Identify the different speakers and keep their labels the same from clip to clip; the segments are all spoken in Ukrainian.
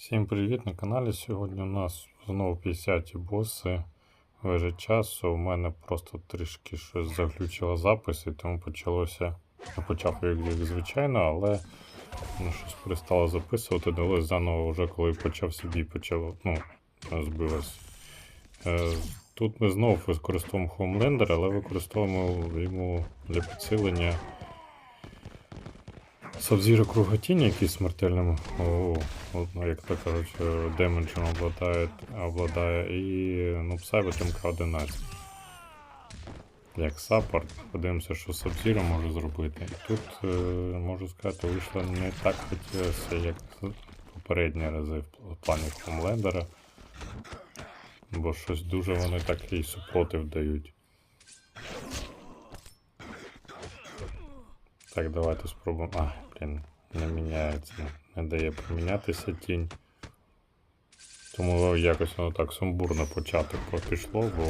Speaker 1: Всім привіт на каналі. Сьогодні у нас знову 50 боси. Вежа часу. У мене просто трішки щось заглючило запис, і тому почалося. Я почав як, звичайно, але ну, щось перестало записувати. Довелось заново вже коли почався бій, почало, ну, збилось. Е, тут ми знову використовуємо Homelander, але використовуємо йому для підсилення Сабзіро круготіння, який смертельним, о, ну, як то кажуть, е, демеджем обладає, обладає і ну, Psybot МК-11. Як саппорт, подивимося, що Сабзіро може зробити. Тут, е, можу сказати, вийшло не так хотілося, як попередні рази в плані Хомлендера. Бо щось дуже вони такий супротив дають. Так, давайте спробуємо. А, блін, не міняється. Не дає помінятися тінь. Тому якось воно так сумбурно почати пішло, бо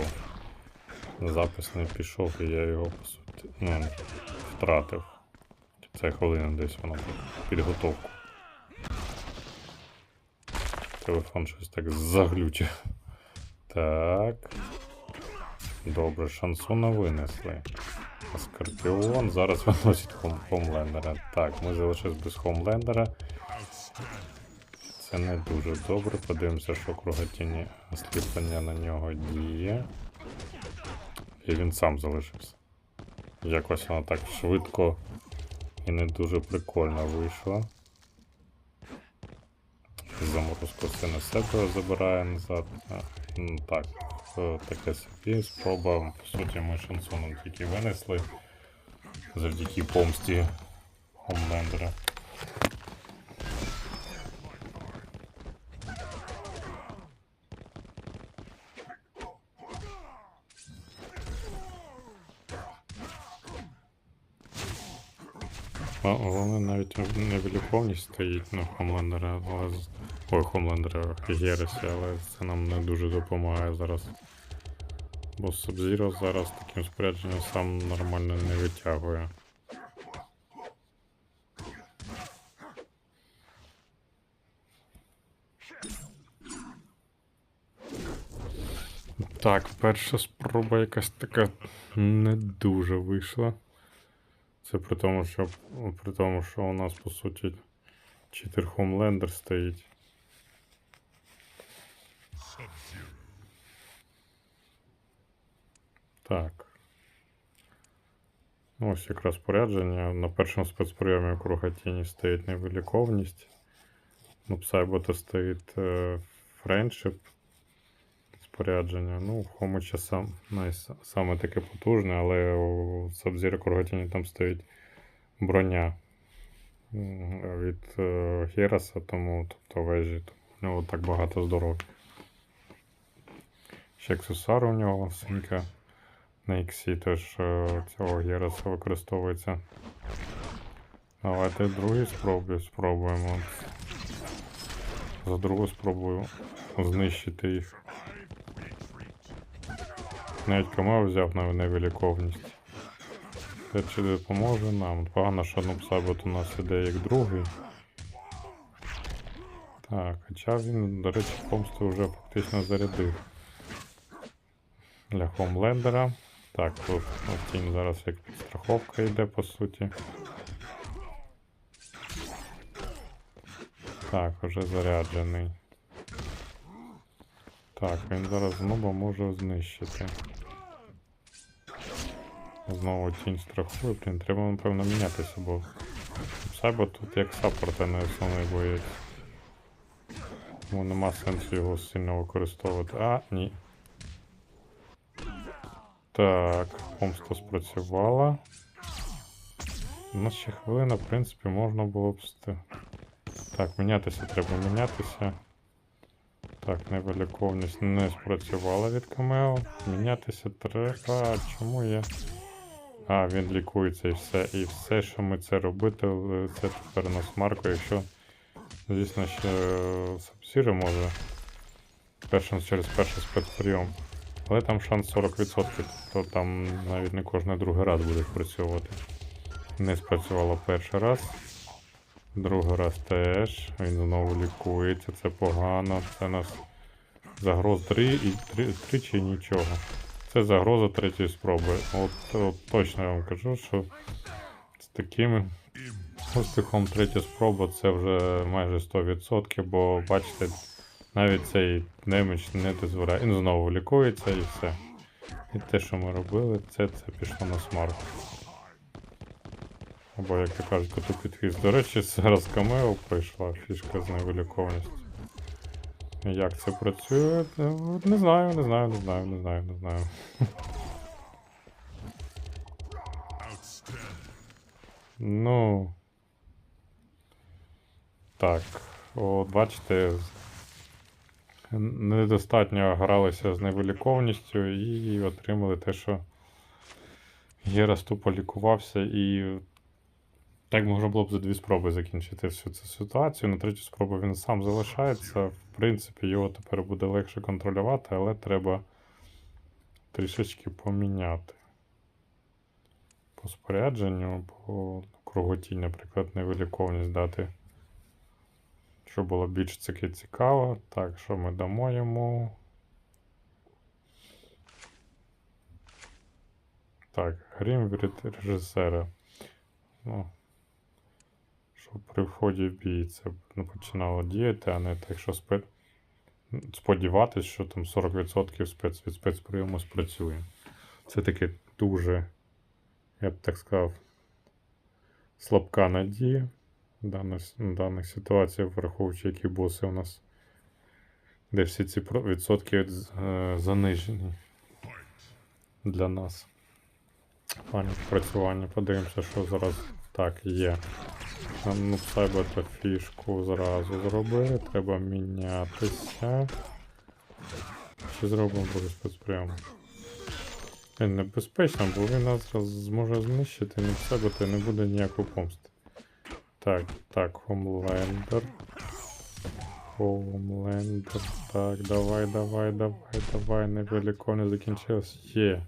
Speaker 1: запис не пішов і я його по суті ну, втратив. Це хвилина десь воно підготовку. Телефон щось так заглючив. Так. Добре, шансона винесли. Скорпіон зараз виносить хом Хомлендера. Так, ми залишились без Хомлендера. Це не дуже добре. Подивимося, що круготінні осліплення на нього діє. І він сам залишився. Якось воно так швидко і не дуже прикольно вийшло. Заморозку все на себе забирає назад. Ну, так, таке собі спроба. По суті, ми шансоном тільки винесли завдяки помсті Хомлендера. Головне навіть не виліковність стоїть на Хомлендера, але Ой, Хомлендера Гересі, але це нам не дуже допомагає зараз. Бо Sub-Zero зараз таким спорядженням сам нормально не витягує. Так, перша спроба якась така не дуже вийшла. Це при тому, що при тому, що у нас по суті читер Homelander стоїть. Так. Ось якраз порядження. На першому спецприйомі круга тіні стоїть невиліковність. На Псайбота стоїть е, френдшип спорядження. Ну, Хомича сам, саме таке потужне, але у Сабзіра Круготіні там стоїть броня від е, Хераса, тому тобто вежі. У нього так багато здоров'я. Ще аксесуар у нього синька на іксі теж е, цього Гераса використовується. Давайте другий спробую, спробуємо. За другу спробую знищити їх. Навіть камео взяв на невиліковність. Це чи допоможе нам? Погано, що Нупсайбот у нас іде як другий. Так, хоча він, до речі, помсту вже фактично зарядив. Для Хомлендера. Так, тут от тінь зараз як підстраховка йде по суті. Так, вже заряджений. Так, він зараз знову може знищити. Знову тінь страхує, блін, треба напевно мінятися, бо Сайбо тут як саппорт, а не основний боєць. Тому нема сенсу його сильно використовувати. А, ні. Так, помста спрацювала. У нас ще хвилина, в принципі, можна було б Так, мінятися треба мінятися. Так, невиліковність не спрацювала від Камео. Мінятися треба. Чому я. А, він лікується і все. І все, що ми це робити, е, це тепер на смарку, якщо, звісно, ще Сапсіри може першим через перший спецприйом. Але там шанс 40%, тобто там навіть не кожен другий раз буде спрацьовувати. Не спрацювало перший раз. Другий раз теж. Він знову лікується, це погано. Це нас загроз 3 і 3, тричі нічого. Це загроза третьої спроби. От, от точно я вам кажу, що з таким успіхом третя спроба це вже майже 100%, бо бачите, навіть цей неміч не дозволяє. Він знову лікується і все. І те, що ми робили, це, це пішло на смарт. Або, як то кажуть, коту підхист. До речі, зараз камео пройшла фішка з невилікованістю. Як це працює? Не знаю, не знаю, не знаю, не знаю, не знаю. Ну. Так. От бачите, недостатньо гралися з невилікованістю і отримали те, що Герас тупо лікувався і так можна було б за дві спроби закінчити всю цю ситуацію. На третю спробу він сам залишається. В принципі, його тепер буде легше контролювати, але треба трішечки поміняти. По спорядженню, по круготі, наприклад, невиліковність дати. Щоб було більш таки цікаво. Так, що ми дамо йому? Так, грім від режисера. Ну, щоб при вході в бій це починало діяти, а не так, що спе... сподіватись, що там 40% спец... від спецприйому спрацює. Це таке дуже, я б так сказав, слабка надія даних, даних ситуаціях, враховуючи, які боси у нас, де всі ці відсотки е, занижені для нас. Пані працювання, подивимося, що зараз так є. Ну, треба та фішку зразу зробили, треба мінятися. Чи зробимо другий спецприйом? Небезпечно, бо він нас зможе знищити, не себе, то не буде ніякої помсти. Так, так, Хомлендер. Хомлендер. Так, давай, давай, давай, давай, невелико не закінчилось. Є.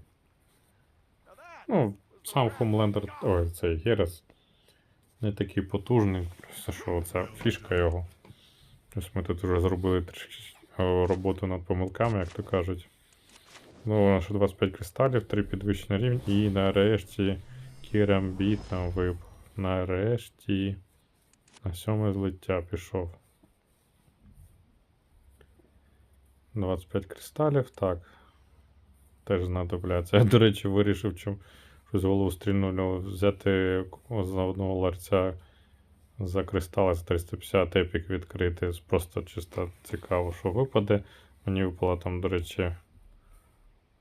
Speaker 1: Ну, сам Хомлендер, ой, цей Герес не такий потужний, просто що це фішка його. Ось ми тут вже зробили трішки роботу над помилками, як то кажуть. Ну, нас 25 кристалів, 3 підвищення рівень і нарешті Кірамбіт нам випав. Нарешті на сьоме злиття пішов. 25 кристалів, так. Теж знадобляться. Я, до речі, вирішив, чим щось голову стрільнуло взяти за одного ларця за кристали за 350 епік відкрити. Просто чисто цікаво, що випаде. Мені випала там, до речі,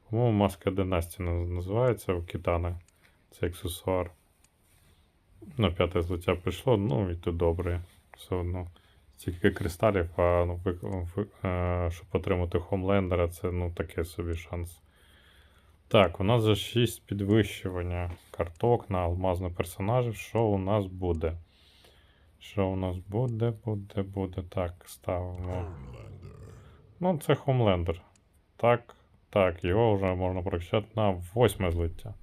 Speaker 1: по-моєму, маска династії називається у Китана. Це аксесуар. На п'яте злиття прийшло, ну і то добре. Все одно. Стільки кристалів, а ну, ви, ви, е, щоб отримати Хомлендера, це ну таке собі шанс. Так, у нас за 6 підвищування карток на алмазних персонажів. Що у нас буде? Що у нас буде, буде, буде. Так, ставимо. Ну, це Хомлендер. Так, так, його вже можна прокачати на восьме злиття.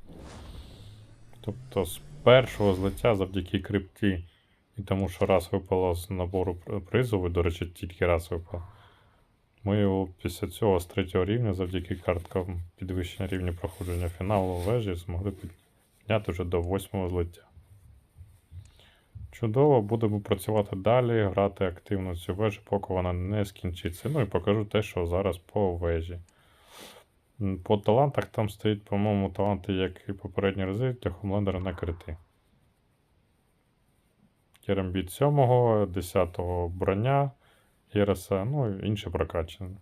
Speaker 1: Тобто першого злиття завдяки крипті і тому, що раз випало з набору призову, до речі, тільки раз випав. Ми його після цього з третього рівня, завдяки карткам підвищення рівня проходження фіналу вежі, змогли підняти вже до восьмого злиття. Чудово, будемо працювати далі, грати активно цю вежу, поки вона не скінчиться. Ну і покажу те, що зараз по вежі. По талантах там стоїть, по-моєму, таланти, як і попередні рази, для Хомлендера на крити. Керамбіт 7, 10 броня, Єреса, ну і інше прокачане.